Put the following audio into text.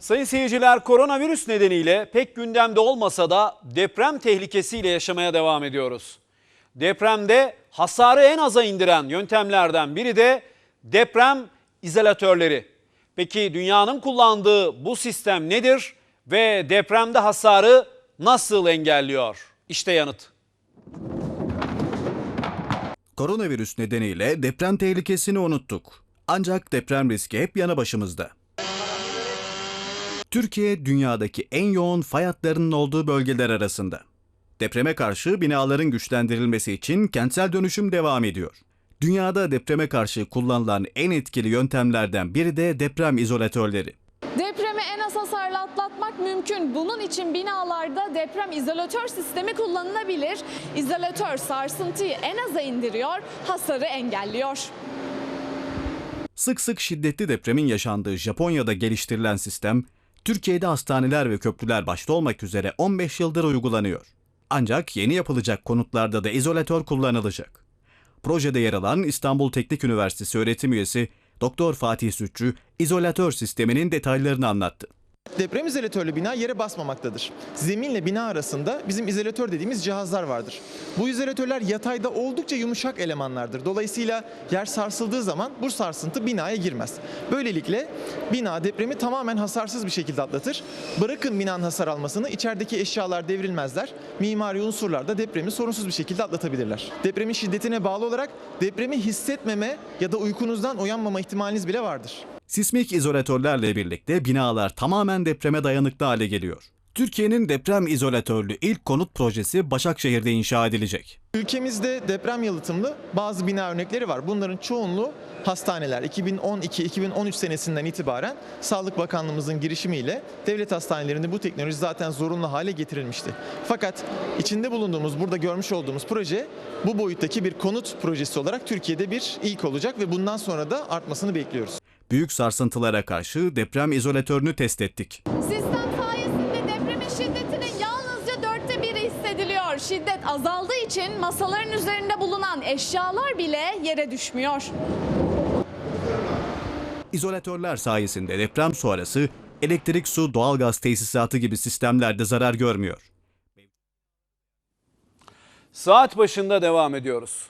Sayın seyirciler koronavirüs nedeniyle pek gündemde olmasa da deprem tehlikesiyle yaşamaya devam ediyoruz. Depremde hasarı en aza indiren yöntemlerden biri de deprem izolatörleri. Peki dünyanın kullandığı bu sistem nedir ve depremde hasarı nasıl engelliyor? İşte yanıt. Koronavirüs nedeniyle deprem tehlikesini unuttuk. Ancak deprem riski hep yanı başımızda. Türkiye dünyadaki en yoğun fay hatlarının olduğu bölgeler arasında. Depreme karşı binaların güçlendirilmesi için kentsel dönüşüm devam ediyor. Dünyada depreme karşı kullanılan en etkili yöntemlerden biri de deprem izolatörleri. Depremi en az hasarla atlatmak mümkün. Bunun için binalarda deprem izolatör sistemi kullanılabilir. İzolatör sarsıntıyı en aza indiriyor, hasarı engelliyor. Sık sık şiddetli depremin yaşandığı Japonya'da geliştirilen sistem, Türkiye'de hastaneler ve köprüler başta olmak üzere 15 yıldır uygulanıyor. Ancak yeni yapılacak konutlarda da izolatör kullanılacak. Projede yer alan İstanbul Teknik Üniversitesi öğretim üyesi Doktor Fatih Sütçü, izolatör sisteminin detaylarını anlattı. Deprem izolatörlü bina yere basmamaktadır. Zeminle bina arasında bizim izolatör dediğimiz cihazlar vardır. Bu izolatörler yatayda oldukça yumuşak elemanlardır. Dolayısıyla yer sarsıldığı zaman bu sarsıntı binaya girmez. Böylelikle bina depremi tamamen hasarsız bir şekilde atlatır. Bırakın binanın hasar almasını içerideki eşyalar devrilmezler. Mimari unsurlar da depremi sorunsuz bir şekilde atlatabilirler. Depremin şiddetine bağlı olarak depremi hissetmeme ya da uykunuzdan uyanmama ihtimaliniz bile vardır. Sismik izolatörlerle birlikte binalar tamamen depreme dayanıklı hale geliyor. Türkiye'nin deprem izolatörlü ilk konut projesi Başakşehir'de inşa edilecek. Ülkemizde deprem yalıtımlı bazı bina örnekleri var. Bunların çoğunluğu hastaneler. 2012-2013 senesinden itibaren Sağlık Bakanlığımızın girişimiyle devlet hastanelerinde bu teknoloji zaten zorunlu hale getirilmişti. Fakat içinde bulunduğumuz, burada görmüş olduğumuz proje bu boyuttaki bir konut projesi olarak Türkiye'de bir ilk olacak ve bundan sonra da artmasını bekliyoruz. Büyük sarsıntılara karşı deprem izolatörünü test ettik. Sistem sayesinde depremin şiddetinin yalnızca dörtte biri hissediliyor. Şiddet azaldığı için masaların üzerinde bulunan eşyalar bile yere düşmüyor. İzolatörler sayesinde deprem sonrası elektrik, su, doğalgaz tesisatı gibi sistemlerde zarar görmüyor. Saat başında devam ediyoruz.